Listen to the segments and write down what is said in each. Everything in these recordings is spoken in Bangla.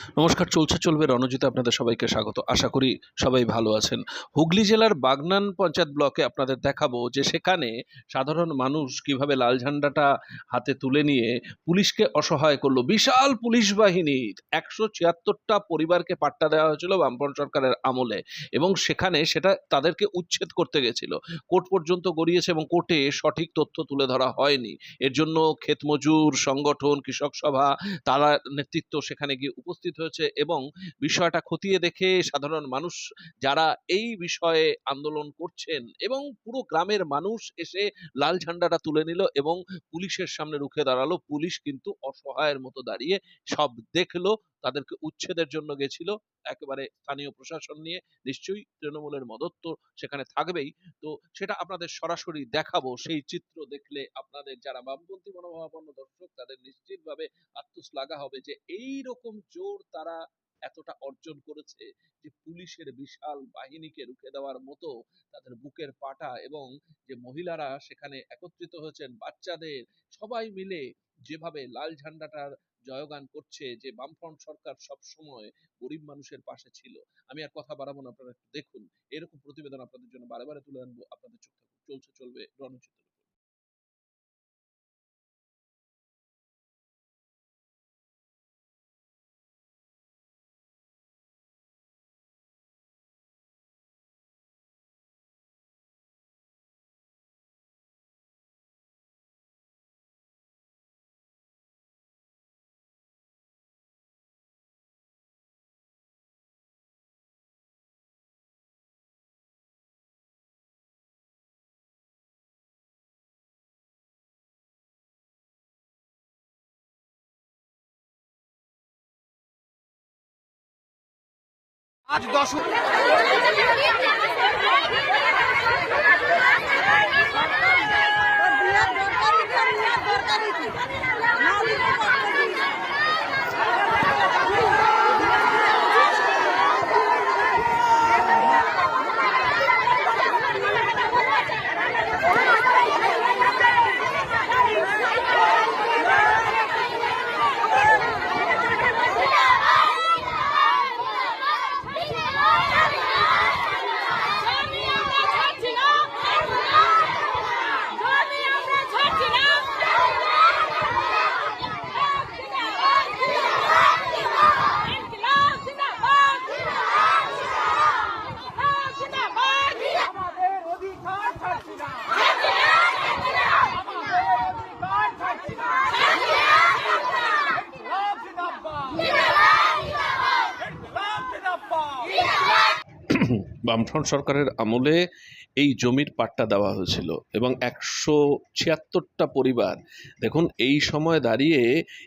নমস্কার, চলছে, চলবে রণজিতে আপনাদের সবাইকে স্বাগত। আশা করি সবাই ভালো আছেন। হুগলি জেলার বাগনান পঞ্চায়েত ব্লকে আপনাদের দেখাবো যে সেখানে সাধারণ মানুষ কীভাবে লাল ঝান্ডাটা হাতে তুলে নিয়ে পুলিশকে অসহায় করল। বিশাল পুলিশ বাহিনীর একশো ছিয়াত্তরটা পরিবারকে পাট্টা দেওয়া হয়েছিল বামপন সরকারের আমলে এবং সেখানে সেটা তাদেরকে উচ্ছেদ করতে গেছিল। কোর্ট পর্যন্ত গড়িয়েছে এবং কোর্টে সঠিক তথ্য তুলে ধরা হয়নি। এর জন্য ক্ষেতমজুর, সংগঠন, কৃষক সভা, তারা নেতৃত্ব সেখানে গিয়ে উপস্থিত হয়েছে এবং বিষয়টা খতিয়ে দেখে সাধারণ মানুষ যারা এই বিষয়ে আন্দোলন করছেন এবং পুরো গ্রামের মানুষ এসে লাল ঝান্ডাটা তুলে নিল এবং পুলিশের সামনে রুখে দাঁড়াল। পুলিশ কিন্তু অসহায়ের মতো দাঁড়িয়ে সব দেখল। তাদেরকে উচ্ছেদের জন্য গেছিল, একেবারে স্থানীয় প্রশাসন নিয়ে। নিশ্চয়ই তৃণমূলের মদত তো সেখানে থাকবেই। তো সেটা আপনাদের সরাসরি দেখাবো। সেই চিত্র দেখলে আপনাদের যারা বামপন্থী মনোভাবাপন্ন দর্শক, তাদের নিশ্চিতভাবে আত্মশ্লাঘা হবে যে এই রকম জোর তারা এতটা অর্জন করেছে যে পুলিশের বিশাল বাহিনীকে রুখে দেওয়ার মতো তাদের বুকের পাটা এবং যে মহিলারা সেখানে একত্রিত হয়েছেন, বাচ্চাদের সবাই মিলে যেভাবে লাল ঝান্ডাটার জয়গান করছে যে, বামফ্রন্ট সরকার সব সময় গরিব মানুষের পাশে ছিল। আমি আর কথা বাড়াবো না, আপনারা দেখুন। এরকম প্রতিবেদন আপনাদের জন্য বারে বারে তুলে আনব, আপনাদের চোখ চলছে, চলবে, রণচিত্র। আজ দশ বামফ্রন্ট সরকারের আমলে এই জমির পাট্টা দেওয়া হয়েছিল এবং একশো ছিয়াত্তরটা পরিবার দেখুন এই সময় দাঁড়িয়ে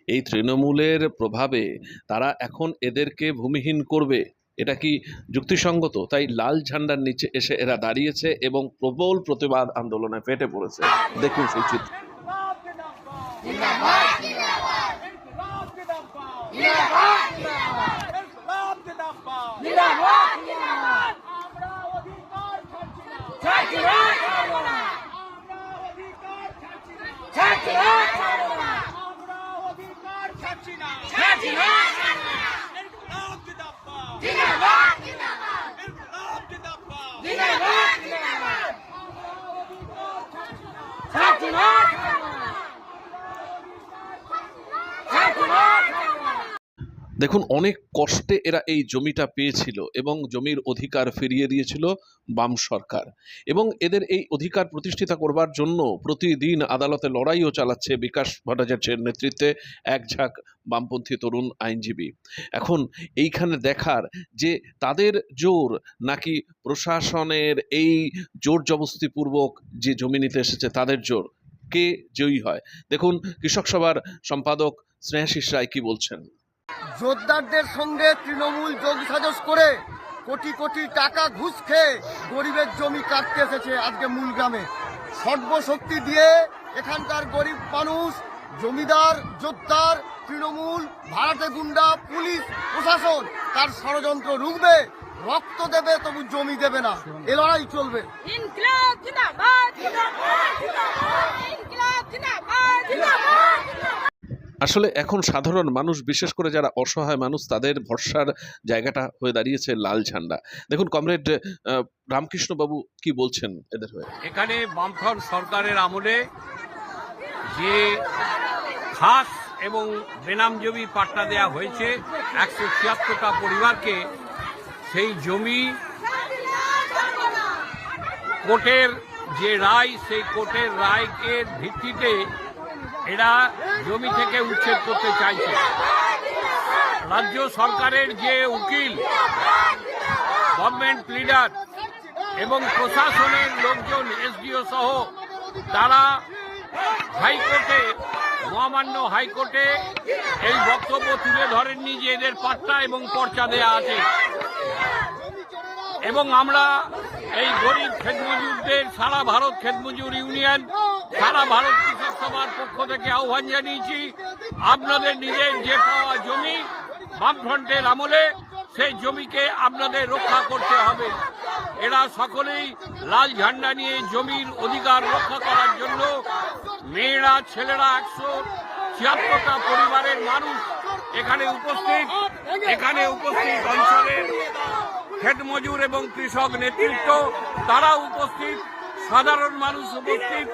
এই তৃণমূলের প্রভাবে তারা এখন এদেরকে ভূমিহীন করবে। এটা কি যুক্তিসঙ্গত? তাই লাল ঝান্ডার নিচে এসে এরা দাঁড়িয়েছে এবং প্রবল প্রতিবাদ আন্দোলনে ফেটে পড়েছে। দেখুন সেই চিত্র। ইনকলাব ছাড়ছি না আমরা অধিকার ছাড়ছি না আমরা অধিকার ছাড়ছি না ইনকলাব জিন্দাবাদ ইনকলাব জিন্দাবাদ দেখুন, অনেক কষ্টে এরা এই জমিটা পেয়েছিল এবং জমির অধিকার ফিরিয়ে দিয়েছিল বাম সরকার। এবং এদের এই অধিকার প্রতিষ্ঠিত করবার জন্য প্রতিদিন আদালতে লড়াইও চালাচ্ছে বিকাশ ভট্টাচার্যের নেতৃত্বে এক ঝাঁক বামপন্থী তরুণ আইনজীবী। এখন এইখানে দেখার যে তাদের জোর নাকি প্রশাসনের এই জোর জবস্তিপূর্বক যে জমি নিতে এসেছে তাদের জোর, কে জয়ী হয়? দেখুন, কৃষক সভার সম্পাদক স্নেহাশিস রায় কি বলছেন? জোরদারদের সঙ্গে তৃণমূল যোগ সাজস করে কোটি কোটি টাকা ঘুষ খেয়ে গরিবের জমি কাটতে এসেছে আজকে মূল গ্রামে। সর্বশক্তি দিয়ে এখানকার গরিব মানুষ, জমিদার, জোরদার, তৃণমূল ভাড়াটে গুন্ডা, পুলিশ, প্রশাসন, তার ষড়যন্ত্র রুখবে, রক্ত দেবে, তবু জমি দেবে না। এ লড়াই চলবে। আসলে এখন সাধারণ মানুষ, বিশেষ করে যারা অসহায় মানুষ, তাদের ভরসার জায়গাটা হয়ে দাঁড়িয়েছে লাল ঝান্ডা। দেখুন, কমরেড রামকৃষ্ণ বাবু কি বলছেন এদের হয়ে? এখানে বামফ্রন্ট সরকারের আমলে যে খাস এবং বেনাম জমি পাট্টা দেওয়া হয়েছে, একশো ছিয়াত্তরটা পরিবারকে, সেই জমি কোর্টের যে রায়, সেই কোর্টের রায়ের ভিত্তিতে এরা জমি থেকে উচ্ছেদ করতে চাইছে। রাজ্য সরকারের যে উকিল গভর্নমেন্ট লিডার এবং প্রশাসনের লোকজন, এসডিও সহ, তারা হাইকোর্টে, মহামান্য হাইকোর্টে এই বক্তব্য তুলে ধরেননি যে এদের পাট্টা এবং পর্চা দেয়া আছে। এবং আমরা এই গরিব খেতমজুরদের সারা ভারত খেতমজুর ইউনিয়ন, সারা ভারত কৃষক সভার পক্ষ থেকে আহ্বান জানিয়েছি, আপনাদের নিজের যে পাওয়া জমি বামফ্রন্টের আমলে, সেই জমিকে আপনাদের রক্ষা করতে হবে। এরা সকলেই লাল ঝান্ডা নিয়ে জমির অধিকার রক্ষা করার জন্য মেয়েরা, ছেলেরা, একশো ছিয়াত্তরটা পরিবারের মানুষ এখানে উপস্থিত। এখানে উপস্থিত অঞ্চলের ক্ষেত মজুর এবং কৃষক নেতৃত্ব তারা উপস্থিত। সাধারণ মানুষ উপস্থিত।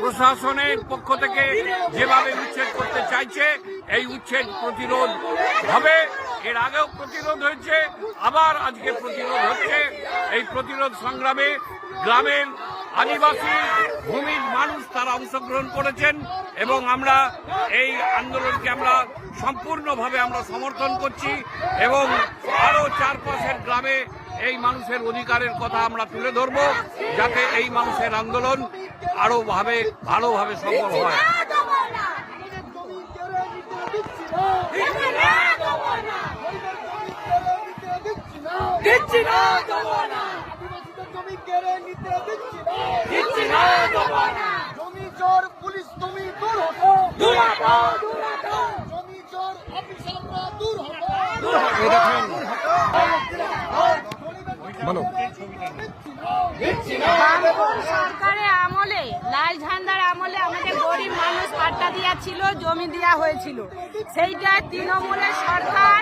প্রশাসনের পক্ষ থেকে যেভাবে উচ্ছেদ করতে চাইছে, এই উচ্ছেদ প্রতিরোধ হবে। এর আগেও প্রতিরোধ হয়েছে, আবার আজকে প্রতিরোধ হচ্ছে। এই প্রতিরোধ সংগ্রামে গ্রামের আদিবাসী ভূমির মানুষ তারা অংশগ্রহণ করেছেন এবং আমরা এই আন্দোলনকে আমরা সম্পূর্ণভাবে আমরা সমর্থন করছি এবং আরও চারপাশের গ্রামে এই মানুষের অধিকারের কথা আমরা তুলে ধরব, যাতে এই মানুষের আন্দোলন আরও ভাবে ভালোভাবে সফল হয়। দিচ্ছি না দেবো না জমি কেড়ে নিতে দিচ্ছি না দিচ্ছি না দেবো না জমি চোর পুলিশ তুমি দূর হতো দূর হটো দূর হটো জমি চোর অফিসাররা দূর হতো দূর হটো দিচ্ছি না বামপন্থী সরকারের আমলে লাল ঝান্ডার আমলে আমাদের গরিব মানুষ পাট্টা দেওয়া ছিল, জমি দেওয়া হয়েছিল। সেইটা তৃণমূলের সরকার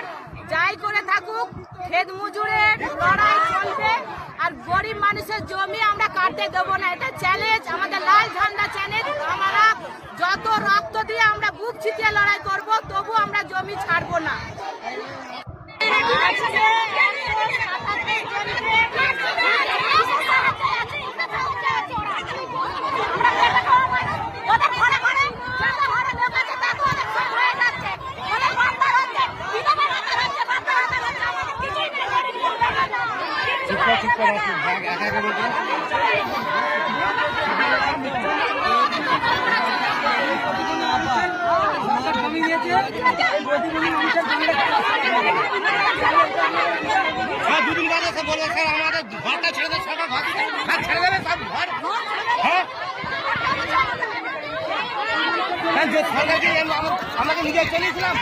যাই করে থাকুক খেত মজুরের লড়াই চলবে, আর গরিব মানুষের জমি আমরা কাটতে দেবো না। এটা চ্যালেঞ্জ আমাদের লাল ঝান্ডা চ্যালেঞ্জ আমরা যত রক্ত দিয়ে আমরা বুক ছিটিয়ে লড়াই করব, তবু আমরা জমি ছাড়বো না। দুদিন বাদে এসে বলল স্যার আমাদের ঘরটা ছেড়ে দেয় সরকার ঘর ছেড়ে দেবে, সব ঘর। হ্যাঁ? হ্যাঁ আমাকে নিজে চলেছিলাম।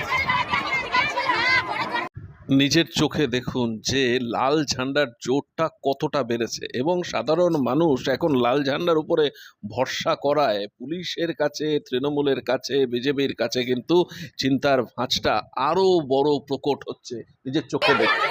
নিজের চোখে দেখুন যে লাল ঝান্ডার জোরটা কতটা বেড়েছে এবং সাধারণ মানুষ এখন লাল ঝান্ডার উপরে ভরসা করায়। পুলিশের কাছে, তৃণমূলের কাছে, বিজেপির কাছে কিন্তু চিন্তার ভাঁজটা আরও বড় প্রকট হচ্ছে। নিজের চোখে দেখুন।